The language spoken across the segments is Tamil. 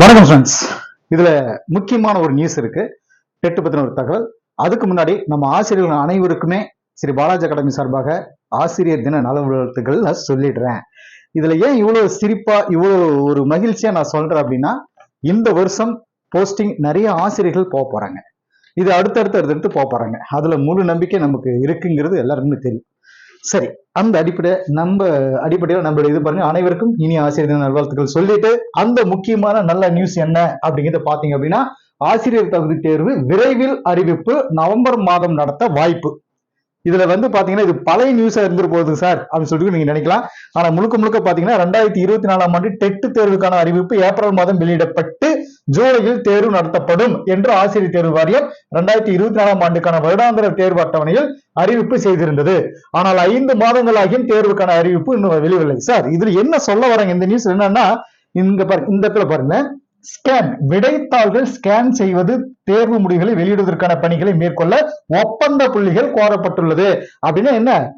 வணக்கம் ஃப்ரெண்ட்ஸ் இதுல முக்கியமான ஒரு நியூஸ் இருக்கு. டெட்டு பத்தின ஒரு தகவல். அதுக்கு முன்னாடி நம்ம ஆசிரியர்கள் அனைவருக்குமே ஸ்ரீ பாலாஜி அகாடமி சார்பாக ஆசிரியர் தின நலவுகள் நான் சொல்லிடுறேன். இதுல ஏன் இவ்வளவு சிரிப்பா இவ்வளவு ஒரு மகிழ்ச்சியா நான் சொல்றேன் அப்படின்னா இந்த வருஷம் போஸ்டிங் நிறைய ஆசிரியர்கள் போக போறாங்க. இது அடுத்தடுத்து அடுத்தடுத்து போக போறாங்க. அதுல முழு நம்பிக்கை நமக்கு இருக்குங்கிறது எல்லாருக்குமே தெரியும். சரி அந்த அடிப்படை நம்ம அடிப்படையில் நம்மளுடைய இது பாருங்க. அனைவருக்கும் இனி ஆசிரியர் தின நல்வாழ்த்துக்கள் சொல்லிட்டு அந்த முக்கியமான நல்ல நியூஸ் என்ன அப்படிங்கிறத பாத்தீங்க அப்படின்னா ஆசிரியர் தகுதி தேர்வு விரைவில் அறிவிப்பு நவம்பர் மாதம் நடத்த வாய்ப்பு. இதுல வந்து பாத்தீங்கன்னா இது பழைய நியூஸா இருந்துட்டு போகுது சார் அப்படின்னு சொல்லிட்டு நீங்க நினைக்கலாம். ஆனா முழுக்க முழுக்க பாத்தீங்கன்னா ரெண்டாயிரத்தி இருபத்தி நாலாம் ஆண்டு டெட்டு தேர்வுக்கான அறிவிப்பு ஏப்ரல் மாதம் வெளியிடப்பட்டு ஜூலையில் தேர்வு நடத்தப்படும் என்று ஆசிரியர் தேர்வு வாரியம் ரெண்டாயிரத்தி இருபத்தி நாலாம் ஆண்டுக்கான வருடாந்திர தேர்வு அட்டவணையில் அறிவிப்பு செய்திருந்தது. ஆனால் ஐந்து மாதங்களாகியும் தேர்வுக்கான அறிவிப்பு இன்னும் வெளிவில்லை சார் இதுல என்ன சொல்ல வராங்க இந்த நியூஸ் என்னன்னா இங்க பாருங்க இந்த இடத்துல பாருங்க. ஸ்கேன் விடைத்தாள்கள் ஸ்கேன் செய்வது தேர்வு முடிவுகளை வெளியிடுவதற்கான பணிகளை மேற்கொள்ள ஒப்பந்த புள்ளிகள் கோரப்பட்டுள்ளது. அப்படின்னா என்ன?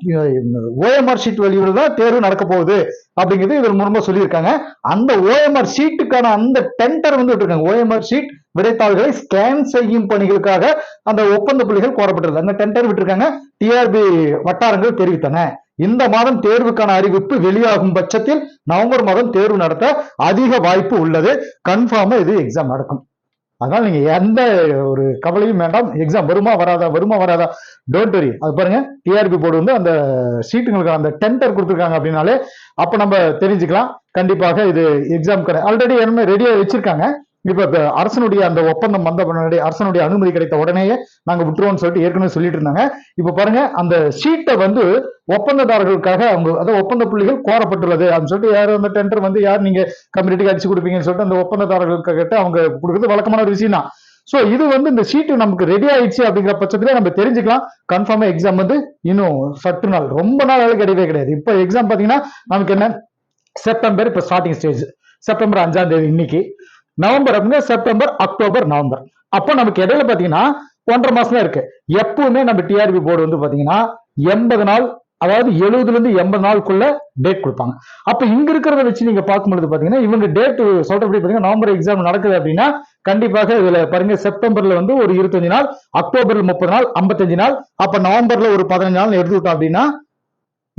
ஓஎம்ஆர் ஷீட் வெளியிடுதான் தேர்வு நடக்க போகுது. அப்படிங்கிறது இவர் முன்பு சொல்லியிருக்காங்க. அந்த ஓஎம்ஆர் ஷீட்டுக்கான அந்த டெண்டர் வந்து விட்டுருக்காங்க. ஓஎம்ஆர் ஷீட் விடைத்தாள்களை ஸ்கேன் செய்யும் பணிகளுக்காக அந்த ஒப்பந்த புள்ளிகள் கோரப்பட்டுள்ளது. அந்த டெண்டர் விட்டுருக்காங்க. டிஆர்பி வட்டாரங்கள் தெரிவித்தன. இந்த மாதம் தேர்வுக்கான அறிவிப்பு வெளியாகும் பட்சத்தில் நவம்பர் மாதம் தேர்வு நடத்த அதிக வாய்ப்பு உள்ளது. கன்ஃபார்மா இது எக்ஸாம் நடக்கும். அதனால நீங்க எந்த ஒரு கவலையும் வேண்டாம். எக்ஸாம் வருமா வராதா வருமா வராதா? டோன்ட் வரி அது பாருங்க டிஆர்பி போர்டு வந்து அந்த சீட்டுங்களுக்கு அந்த டெண்டர் கொடுத்துருக்காங்க அப்படின்னாலே அப்ப நம்ம தெரிஞ்சுக்கலாம். கண்டிப்பாக இது எக்ஸாம் ஆல்ரெடி என்ன ரெடியா வச்சிருக்காங்க. இப்ப அரசனுடைய அந்த ஒப்பந்தம் வந்த பின்னாடி அரசனுடைய அனுமதி கிடைத்த உடனேயே நாங்க விட்டுருவோம்னு சொல்லிட்டு ஏற்கனவே சொல்லிட்டு இருந்தாங்க. இப்ப பாருங்க அந்த சீட்டை வந்து ஒப்பந்ததாரர்களுக்காக அவங்க அதாவது ஒப்பந்த புள்ளிகள் கோரப்பட்டுள்ளது அப்படின்னு சொல்லிட்டு யார் அந்த டெண்டர் வந்து யார் நீங்க கம்யூனிட்டிக்கு அடிச்சு கொடுப்பீங்கன்னு சொல்லிட்டு அந்த ஒப்பந்ததாரர்களுக்கிட்ட அவங்க கொடுக்குறது வழக்கமான ஒரு விஷயம் தான் ஸோ இது வந்து இந்த சீட்டு நமக்கு ரெடி ஆயிடுச்சு அப்படிங்கிற பட்சத்துல நம்ம தெரிஞ்சுக்கலாம். கன்ஃபார்மா எக்ஸாம் வந்து இன்னும் சற்று நாள் ரொம்ப நாள் கிடையவே கிடையாது. இப்போ எக்ஸாம் பாத்தீங்கன்னா நமக்கு என்ன? செப்டம்பர் இப்போ ஸ்டார்டிங் ஸ்டேஜ் செப்டம்பர் அஞ்சாம் தேதி இன்னைக்கு. நவம்பர் அப்படின்னா செப்டம்பர் அக்டோபர் நவம்பர். அப்போ நமக்கு இடையில பாத்தீங்கன்னா ஒன்றரை மாசம் இருக்கு. எப்பவுமே நம்ம டிஆர்பி போர்டு வந்து பாத்தீங்கன்னா எண்பது நாள் அதாவது எழுபதுல இருந்து எண்பது நாளுக்குள்ள டேட் கொடுப்பாங்க. அப்ப இங்க இருக்கிறத வச்சு நீங்க பார்க்கும்பொழுது பாத்தீங்கன்னா இவங்க டேட் சொல்றபடி பாத்தீங்கன்னா நவம்பர் எக்ஸாம் நடக்குது அப்படின்னா கண்டிப்பாக இதுல பாருங்க செப்டம்பர்ல வந்து ஒரு இருபத்தஞ்சு நாள் அக்டோபர்ல முப்பது நாள் ஐம்பத்தஞ்சு நாள் அப்ப நவம்பர்ல ஒரு பதினஞ்சு நாள் எடுத்துக்கிட்டோம் அப்படின்னா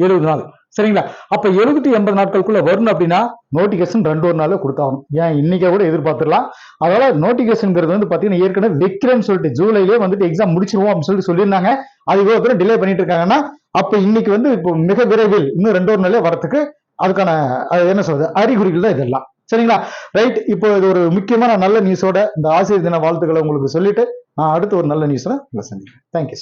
எழுபது நாள். சரிங்களா? அப்ப எழுபத்தி எண்பது நாட்களுக்குள்ள வரணும் அப்படின்னா நோட்டிபிகேஷன் ரெண்டு ஒரு நாள் கொடுத்தாகணும். ஏன்? இன்னைக்கே கூட எதிர்பார்த்துடலாம். அதனால நோட்டிபிகேஷன்ங்கிறது வந்து பாத்தீங்கன்னா ஏற்கனவே வைக்கிறேன்னு சொல்லிட்டு ஜூலைலேயே வந்துட்டு எக்ஸாம் முடிச்சிருவோம் அப்படின்னு சொல்லிட்டு சொல்லியிருந்தாங்க. அது இவ்வளவு பேரும் டிலே பண்ணிட்டு இருக்காங்கன்னா அப்ப இன்னைக்கு வந்து இப்போ மிக விரைவில் இன்னும் ரெண்டு ஒரு நாளே வரத்துக்கு அதுக்கான என்ன சொல்றது அறிகுறிகள் தான் இதெல்லாம். சரிங்களா? ரைட் இப்போ இது ஒரு முக்கியமான நல்ல நியூஸோட இந்த ஆசிரியர் தின வாழ்த்துக்களை உங்களுக்கு சொல்லிட்டு நான் அடுத்து ஒரு நல்ல நியூஸ்ல உங்களை சந்திக்கிறேன். தேங்க்யூ